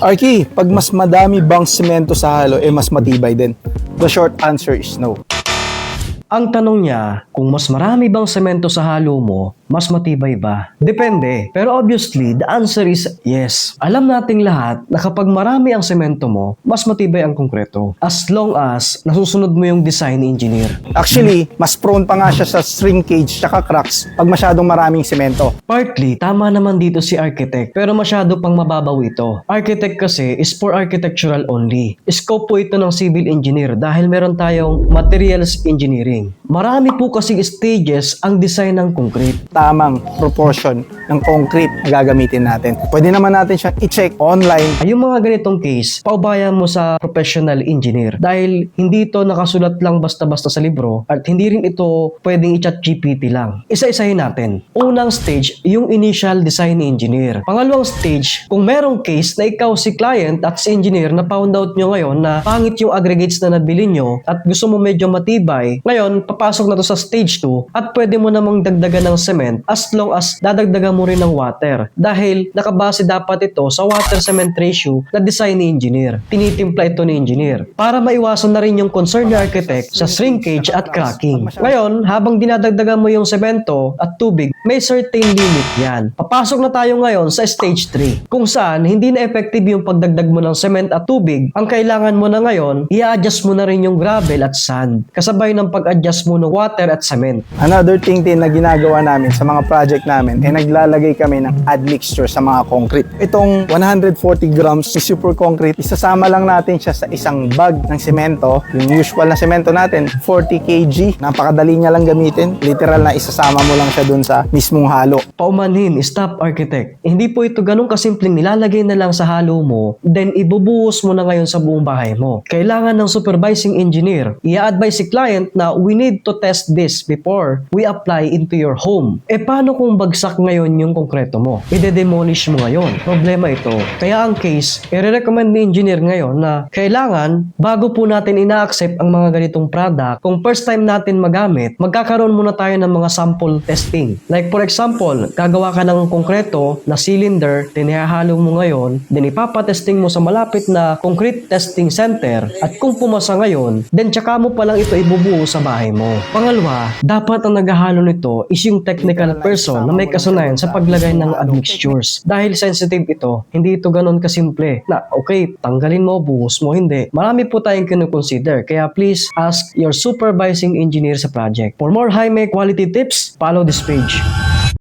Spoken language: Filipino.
Arky, pag mas madami bang semento sa halo, eh mas matibay din? The short answer is no. Ang tanong niya, kung mas marami bang semento sa halo mo, mas matibay ba? Depende. Pero obviously, the answer is yes. Alam nating lahat na kapag marami ang semento mo, mas matibay ang konkreto. As long as nasusunod mo yung design engineer. Actually, mas prone pa nga siya sa shrinkage tsaka cracks pag masyadong maraming semento. Partly, tama naman dito si architect, pero masyado pang mababaw ito. Architect kasi is for architectural only. Scope po ito ng civil engineer dahil meron tayong materials engineering. Marami po kasing stages ang design ng concrete. Tamang proportion ng concrete na gagamitin natin. Pwede naman natin siyang i-check online. Yung mga ganitong case, paubayan mo sa professional engineer dahil hindi ito nakasulat lang basta-basta sa libro at hindi rin ito pwedeng i-chat GPT lang. Isa-isahin natin. Unang stage, yung initial design engineer. Pangalawang stage, kung merong case na ikaw si client at si engineer na found out nyo ngayon na pangit yung aggregates na nabili nyo at gusto mo medyo matibay, ngayon, papasok na to sa stage 2 at pwede mo namang dagdagan ng cement as long as dadagdagan mo rin ng water. Dahil nakabase dapat ito sa water-cement ratio na design ni engineer. Tinitimpla ito ni engineer. Para maiwasan na rin yung concern ni architect sa shrinkage at cracking. Ngayon, habang dinadagdagan mo yung semento at tubig, may certain limit yan. Papasok na tayo ngayon sa stage 3 kung saan hindi na effective yung pagdagdag mo ng cement at tubig. Ang kailangan mo na ngayon, i-adjust mo na rin yung gravel at sand. Kasabay ng pag-adjust mo ng water at cement. Another thing din na ginagawa namin sa mga project namin, eh naglalagay kami ng admixture sa mga concrete. Itong 140 grams na super concrete, isasama lang natin siya sa isang bag ng semento. Yung usual na semento natin, 40 kg. Napakadali niya lang gamitin. Literal na isasama mo lang siya dun sa mismong halo. Paumanhin, stop architect. Hindi po ito ganun kasimpleng nilalagay na lang sa halo mo, then ibubuhos mo na ngayon sa buong bahay mo. Kailangan ng supervising engineer. I-advise si client na we need to test this before we apply into your home. E paano kung bagsak ngayon yung konkreto mo? I-demolish mo ngayon. Problema ito. Kaya ang case, i-recommend ni engineer ngayon na kailangan bago po natin ina-accept ang mga ganitong product, kung first time natin magamit, magkakaroon muna tayo ng mga sample testing. Like for example, gagawa ka ng konkreto na cylinder, tinihahalo mo ngayon, then ipapatesting mo sa malapit na concrete testing center at kung pumasa ngayon, then tsaka mo palang ito ibubuo sa bahay mo. Pangalawa, dapat ang naghahalo nito is yung technical person na may kasanayan sa paglagay ng admixtures. Dahil sensitive ito, hindi ito ganun kasimple na okay, tanggalin mo, buhos mo, hindi. Marami po tayong kinukonsider, kaya please ask your supervising engineer sa project. For more high quality tips, follow this page.